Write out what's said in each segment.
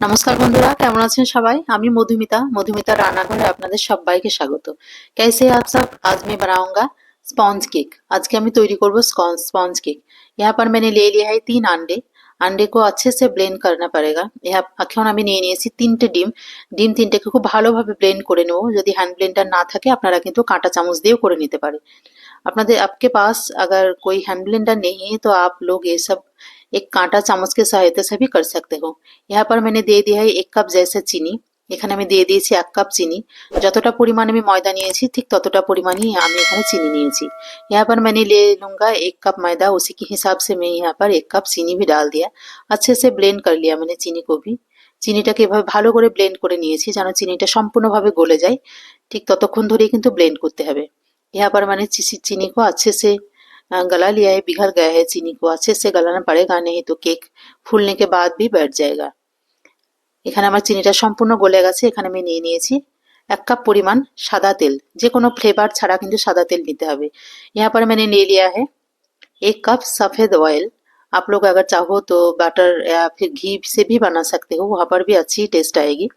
নমস্কার বন্ধুরা কেমন আছেন সবাই আমি मधुमिता मधुमिता রান্নাঘরে আপনাদের সবাইকে স্বাগত कैसे हैं आप सब आज मैं बनाऊंगा स्पॉन्ज केक আজকে আমি তৈরি করব स्पॉन्ज केक यहाँ पर मैंने ले लिया है तीन अंडे अंडे को अच्छे से ব্লেন্ড करना पड़ेगा यहाँ এখন আমি নিয়ে নিয়েছি তিনটে ডিম ডিম তিনটেকে খুব ভালোভাবে ব্লেন্ড করে নেব যদি হ্যান্ড ব্লেন্ডার না থাকে আপনারা কিন্তু কাঁটা চামচ দিয়েও করে নিতে পারে আপনাদের आपके पास अगर कोई हैंड ब्लेंडर नहीं है तो आप लोग ये सब एक कांटा चामच के सहायता से भी कर सकते हो यहाँ पर मैंने দিয়ে দিয়া এক কাপ जैसे চিনি এখানে আমি দিয়ে দিয়েছি এক কাপ চিনি যতটা পরিমাণ আমি ময়দা নিয়েছি ঠিক ততটা পরিমাণই আমি এখানে চিনি নিয়েছি यहाँ पर मैंने ले लूंगा एक कप मैदा उसी के हिसाब से मैं यहाँ पर एक कप चीनी भी डाल दिया अच्छे से ब्लेंड कर लिया मैंने चीनी को भी চিনিটাকে এভাবে ভালো করে ব্লেন্ড করে নিয়েছি যেন চিনিটা সম্পূর্ণভাবে গলে যায় ঠিক ততক্ষণ ধরেই কিন্তু ব্লেন্ড করতে হবে यहाँ पर मैंने चीनी को अच्छे से गला लिया है पिघल गया है चीनी को अच्छे से गलाना पड़ेगा नहीं तो केक फूलने के बाद भी बैठ जाएगा এখানে আমার চিনিটা সম্পূর্ণ গলে গেছে এখানে আমি নিয়ে নিয়েছি এক কাপ পরিমাণ সাদা তেল যে কোনো ফ্লেভার ছাড়া কিন্তু সাদা তেল নিতে হবে यहाँ पर मैंने ले लिया है एक कप सफ़ेद ऑयल आप लोग अगर चाहो तो बटर या फिर घी से भी बना सकते हो वहाँ पर भी अच्छी टेस्ट आएगी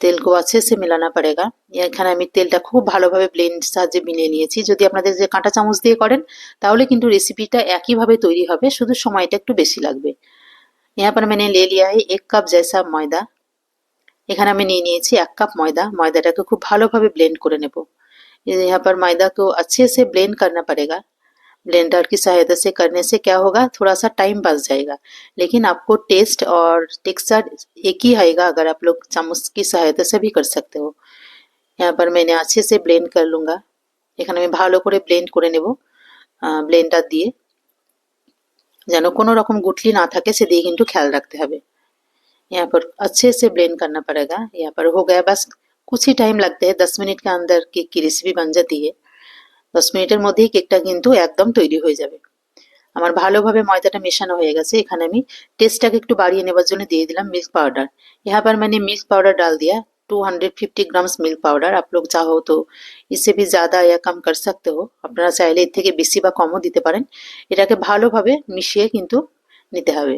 তেলকে अच्छे से मिलाना पड़ेगा এখানে আমি তেলটা খুব ভালোভাবে ব্লেন্ড সাহায্যে মিলিয়ে নিয়েছি যদি আপনাদের যে কাঁটা চামচ দিয়ে করেন তাহলে কিন্তু রেসিপিটা একইভাবে তৈরি হবে শুধু সময়টা একটু বেশি লাগবে यहाँ पर मैंने ले लिया है एक कप जैसा ময়দা এখানে আমি নিয়ে নিয়েছি এক কাপ ময়দা ময়দাটাকে খুব ভালোভাবে ব্লেন্ড করে নেব यहाँ पर मैदा को अच्छे से ब्लेंड करना पड़ेगा ब्लेंडर की सहायता से करने से क्या होगा थोड़ा सा टाइम बच जाएगा लेकिन आपको टेस्ट और टेक्सचर एक ही आएगा अगर आप लोग चम्मच की सहायता से भी कर सकते हो यहाँ पर मैंने अच्छे से ब्लेंड कर लूँगा এখানে আমি ভালো করে ব্লেন্ড করে নেব ব্লেন্ডার দিয়ে যেন কোনো রকম গুটলি না থাকে সেদিকে কিন্তু খেয়াল রাখতে হবে यहाँ पर अच्छे से ब्लेंड करना पड़ेगा यहाँ पर हो गया बस कुछ ही टाइम लगते हैं दस मिनट के अंदर केक की रेसिपি बन जाती है দশ মিনিটের মধ্যেই কেকটা কিন্তু একদম তৈরি হয়ে যাবে আমার ভালোভাবে ময়দাটা মেশানো হয়ে গেছে এখানে আমি টেস্টটাকে একটু বাড়িয়ে নেবার জন্য দিয়ে দিলাম মিল্ক পাউডার यहाँ पर मैंने मिल्क पाउडर डाल दिया 250 গ্রামস মিল্ক পাউডার आप लोग चाहो तो इससे भी ज़्यादा या कम कर सकते हो আপনারা চাইলে এর থেকে বেশি বা কমও দিতে পারেন এটাকে ভালোভাবে মিশিয়ে কিন্তু নিতে হবে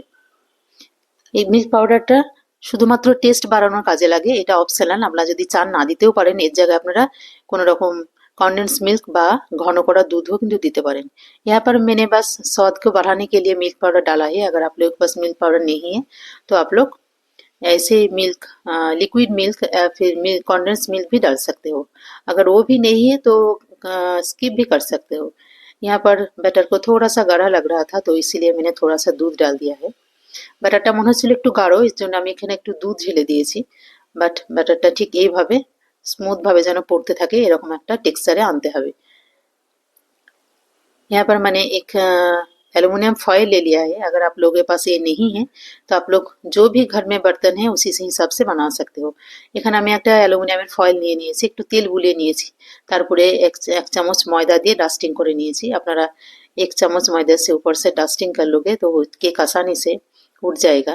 এই মিল্ক পাউডারটা শুধুমাত্র টেস্ট বাড়ানোর কাজে লাগে এটা অপশনাল আপনারা যদি চান না দিতেও পারেন এর জায়গায় আপনারা কোনো রকম कॉन्डेंस मिल्क बा घन करा दूध हो किंतु दीते पारें यहाँ पर मैंने बस स्वाद को बढ़ाने के लिए मिल्क पाउडर डाला है अगर आप लोग के पास मिल्क पाउडर नहीं है तो आप लोग ऐसे मिल्क लिक्विड मिल्क या फिर कॉन्डेंस मिल्क भी डाल सकते हो अगर वो भी नहीं है तो स्किप भी कर सकते हो यहाँ पर बैटर को थोड़ा सा गाढ़ा लग रहा था तो इसीलिए मैंने थोड़ा सा दूध डाल दिया है ব্যাটারটা মনে হচ্ছিল একটু গাঢ় এর জন্য আমি এখানে একটু দুধ ঢেলে দিয়েছি বাট ব্যাটারটা ঠিক এইভাবে স্মুথ ভাবে যেন পড়তে থাকে এরকম একটা টেক্সচারে আনতে হবে यहाँ पर मैंने एक एलुमिनियम फॉयल ले लिया है अगर आप लोगों के पास ये नहीं है तो आप लोग जो भी घर में बर्तन है उसी से हिसाब से बना सकते हो এখানে আমি একটা অ্যালুমিনিয়ামের ফয়েল নিয়ে নিয়েছি একটু তেল গুলিয়ে নিয়েছি তারপরে এক এক চামচ ময়দা দিয়ে ডাস্টিং করে নিয়েছি আপনারা एक चम्मच मैदे से ऊपर से डस्टिंग कर लोगे तो केक आसानी से उठ जाएगा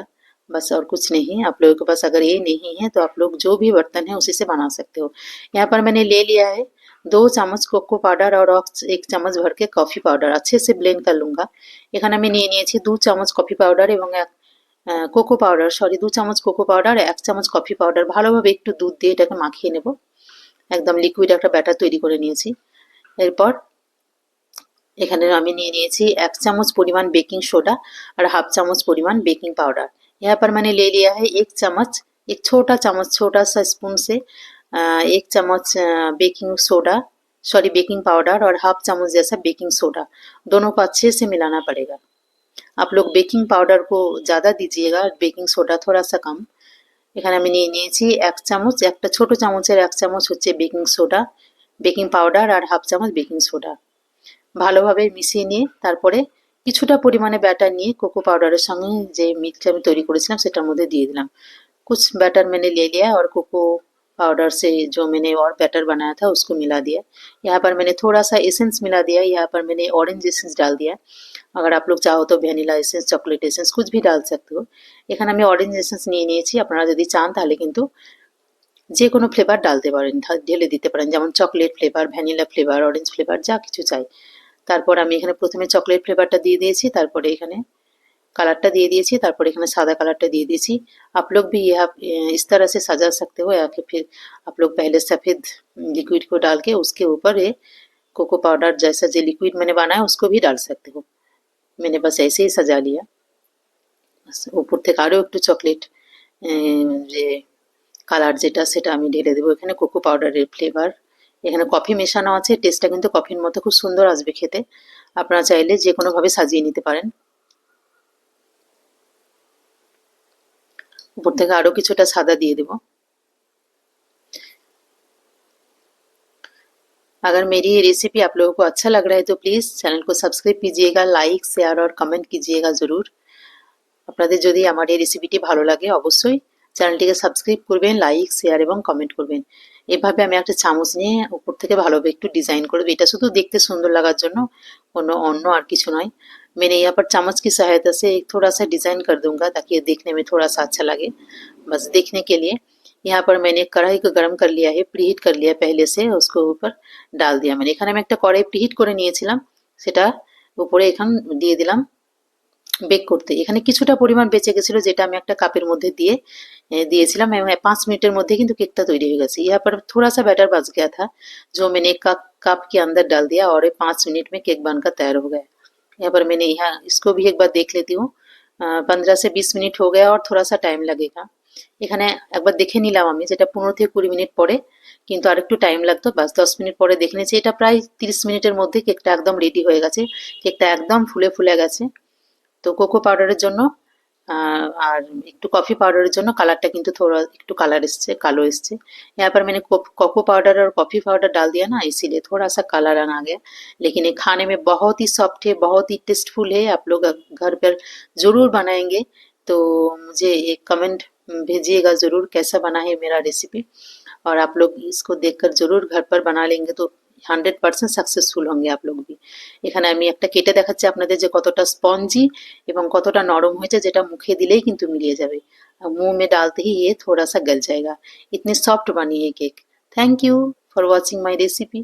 बस और कुछ नहीं आप लोगों के पास अगर ये नहीं है तो आप लोग जो भी बर्तन है उसी से बना सकते हो यहाँ पर मैंने ले लिया है दो চামচ কোকো পাউডার আর এক চামচ ভর के কফি পাউডার अच्छे से ব্লেন্ড कर लूँगा এখানে আমি নিয়ে নিয়েছি দু চামচ কফি পাউডার এবং এক কোকো পাউডার সরি দু চামচ কোকো পাউডার এক চামচ কফি পাউডার ভালোভাবে একটু দুধ দিয়ে এটাকে মাখিয়ে নেব একদম লিকুইড একটা ব্যাটার তৈরি করে নিয়েছি এরপর এখানে আমি নিয়ে নিয়েছি এক চামচ পরিমাণ বেকিং সোডা আর হাফ চামচ পরিমাণ बेकिंग पाउडर यहाँ पर मैंने ले लिया है एक चम्मच एक छोटा चम्मच छोटा सा स्पून से एक चम्मच baking soda sorry baking powder और हाफ चम्मच जैसा बेकिंग सोडा दोनों को अच्छे से मिलाना पड़ेगा आप लोग बेकिंग पाउडर को ज़्यादा दीजिएगा बेकिंग सोडा थोड़ा सा कम এখানে আমি নিয়ে নিয়েছি এক চামচ একটা ছোট চামচের এক চামচ হচ্ছে বেকিং সোডা বেকিং পাউডার আর হাফ চামচ বেকিং সোডা ভালোভাবে মিশিয়ে নিয়ে তারপরে কিছুটা পরিমাণে ব্যাটার নিয়ে কোকো পাউডারের সঙ্গে যে মিল্কটা আমি তৈরি করেছিলাম সেটার মধ্যে দিয়ে দিলাম कुछ बैटर मैंने ले लिया और कोको पाउडर से जो मैंने और बैटर बनाया था उसको मिला दिया यहाँ पर मैंने थोड़ा सा एसेंस मिला दिया यहाँ पर मैंने ऑरेंज एसेंस डाल दिया अगर आप लोग चाहो तो ভ্যানিলা এসেন্স চকলেট এসেন্স कुछ भी डाल सकते हो এখানে আমি অরেঞ্জ এসেন্স নিয়ে নিয়েছি আপনারা যদি চান তাহলে কিন্তু যে কোনো ফ্লেভার ডালতে পারেন ঢেলে দিতে পারেন যেমন chocolate flavour vanilla flavour orange flavour যা কিছু চাই তারপর আমি এখানে প্রথমে চকলেট ফ্লেভারটা দিয়ে দিয়েছি তারপরে এখানে কালারটা দিয়ে দিয়েছি তারপর এখানে সাদা কালারটা দিয়ে দিয়েছি आप लोग भी यह इस तरह से सजा सकते हो या कि फिर आप लोग पहले सफ़ेद लिक्विड को डाल के उसके ऊपर ये कोको पाउडर जैसा जो लिक्विड मैंने बनाया उसको भी डाल सकते हो मैंने बस ऐसे ही सजा लिया বাস উপর থেকে আরও একটু চকলেট যে কালার যেটা সেটা আমি ঢেলে দেবো এখানে কোকো পাউডারের ফ্লেভার এখানে কফি মেশানো আছে টেস্টটা কিন্তু কফির মতো খুব সুন্দর আসবে খেতে আপনারা চাইলে যে কোনোভাবে সাজিয়ে নিতে পারেন উপর থেকে আরও কিছুটা সাদা দিয়ে দেব अगर मेरी ये रेसिपी आप लोगों को अच्छा लग रहा है तो प्लीज़ चैनल को सब्सक्राइब कीजिएगा लाइक शेयर और कमेंट कीजिएगा ज़रूर আপনাদের যদি আমার এই রেসিপিটি ভালো লাগে অবশ্যই চ্যানেলটিকে সাবস্ক্রাইব করবেন লাইক শেয়ার এবং কমেন্ট করবেন এভাবে আমি একটা চামচ নিয়ে উপর থেকে ভালোভাবে একটু ডিজাইন করে দেবো এটা শুধু দেখতে সুন্দর লাগার জন্য কোনো অন্য আর কিছু নয় मैंने यहाँ पर चम्मच की सहायता से एक थोड़ा सा डिज़ाइन कर दूंगा ताकि ये देखने में थोड़ा सा अच्छा लगे बस देखने के लिए यहाँ पर मैंने कढ़ाई को गर्म कर लिया है प्रीहीट कर लिया पहले से उसको ऊपर ডাল দিয়া মানে এখানে আমি একটা কড়াই প্রিহিট করে নিয়েছিলাম সেটা উপরে এখান দিয়ে দিলাম বেক করতে। এখানে কিছুটা পরিমাণ বেঁচে গেছিল, যেটা আমি একটা কাপের মধ্যে দিয়ে দিয়েছিলাম এবং হ্যাঁ, পাঁচ মিনিটের মধ্যে কিন্তু কেকটা তৈরি হয়ে গেছে। ইয়ার পর থোড়া সা ব্যাটার বাজ গিয়া থা जो मैंने কাপ কাপ कप के ডাল দিয়া, আর পাঁচ মিনিট মে কেক বানকা बनकर तैयार हो ইয়ার পর पर ইহা, ইসকো ভি একবার দেখ লেতি देख পনেরো সে বিশ মিনিট बीस मिनट আর থোড়া সা টাইম লাগেগা। এখানে একবার দেখে নিলাম আমি, যেটা পনেরো থেকে কুড়ি মিনিট পরে, কিন্তু আর একটু টাইম লাগতো। বাস দশ মিনিট পরে দেখে নিয়েছি, এটা প্রায় তিরিশ মিনিটের মধ্যে কেকটা একদম রেডি হয়ে গেছে। কেকটা একদম ফুলে ফুলে গেছে। তো কোকো পাউডারের জন্য আহ, আর একটু কফি পাউডারের জন্য কালারটা কিন্তু थोड़ा একটু কালার এসছে কালো এসছে यहाँ पर मैंने कोको पाउडर और कॉफ़ी पाउडर डाल दिया ना इसीलिए थोड़ा सा काला रंग आ गया लेकिन ये खाने में बहुत ही सॉफ्ट है बहुत ही टेस्टफुल है आप लोग घर पर ज़रूर बनाएंगे तो मुझे एक कमेंट भेजिएगा ज़रूर कैसा बना है मेरा रेसिपी और आप लोग इसको देखकर ज़रूर घर पर बना लेंगे तो হান্ড্রেড পার্সেন্ট সাকসেসফুল होंगे आप लोग भी এখানে আমি একটা কেটে দেখাচ্ছি আপনাদের যে কতটা স্পঞ্জি এবং কতটা নরম হয়েছে, যেটা মুখে দিলেই কিন্তু মিলিয়ে যাবে। মুহ মে ডালতে হি ইয়ে থোড়া সা গল জায়গা। ইতনি সফট বানিয়ে cake thank you for watching my recipe